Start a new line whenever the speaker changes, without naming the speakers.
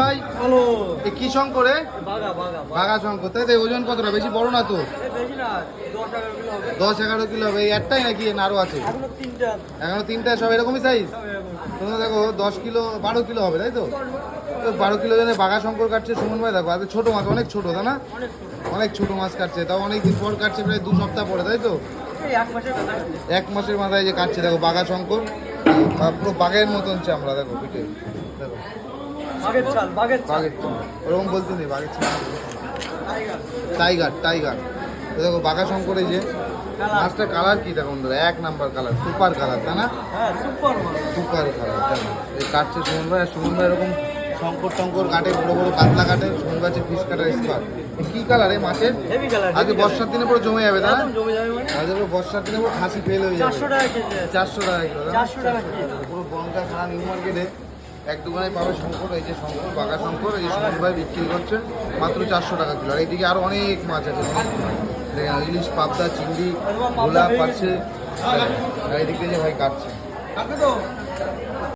ভাই
হ্যালো।
কি শঙ্করে বাঘা শঙ্কর তাই তো ওজন কতটা? বেশি বড় না তো?
দশ
এগারো কিলো হবে। এই একটাই নাকি? আরও আছে।
এখনও তিনটা।
সব এরকমই সাইজ তোমরা দেখো দশ কিলো বারো কিলো হবে তাই তো? বারো কিলো জনে বাঘা শঙ্কর কাটছে সুমন ভাই। দেখো আগে ছোট মাছ অনেক ছোট তাই না?
অনেক ছোট।
মাছ কাটছে। তাও অনেক দিন পর কাটছে প্রায় দু সপ্তাহ পরে তাই তো?
এক মাসের
মাথায় যে কাটছে দেখো বাঘা শঙ্কর। পুরো বাঘের মতন আমরা দেখো পিঠে। দেখো।
বাঘের চাল বাঘের চাল।
ওরকম বলতে নেই বাঘের
টাইগার
টাইগার। দেখো বাঘা শঙ্কর যে
কালার।
মাছটা কালার কি দেখো বন্ধুরা? এক নাম্বার কালার সুপার কালার তাই না?
হ্যাঁ সুপার
কালার দেখো এই কাটছে সুমন ভাই সুমন ভাই এরকম শঙ্কর টঙ্কর কাটে বড় বড় কাতলা কাটে সুমন ভাই ফিস কাটার এক্সপার্ট কি কালার এই মাছের? আজকে বর্ষার দিনে পুরো জমে যাবে তাই না?
যাবে মানে।
আজকে বর্ষার দিনে পুরো খাসি ফেল হয়ে যাবে।
চারশো টাকা
চারশো টাকা কিলো তাই না?
চারশো টাকা
পুরো বনকা খানা নিউ মার্কেটে এক দোকানে পাবে শঙ্কর, এই যে শঙ্কর, বাঘা শঙ্কর, এই শঙ্কর ভাই বিক্রি করছেন, মাত্র চারশো টাকা কিলো। আর এইদিকে আরও অনেক মাছ আছে দেখেন, ইলিশ, পাবদা, চিংড়ি ভোলা পাচ্ছে আর থেকে ভাই কাটছে।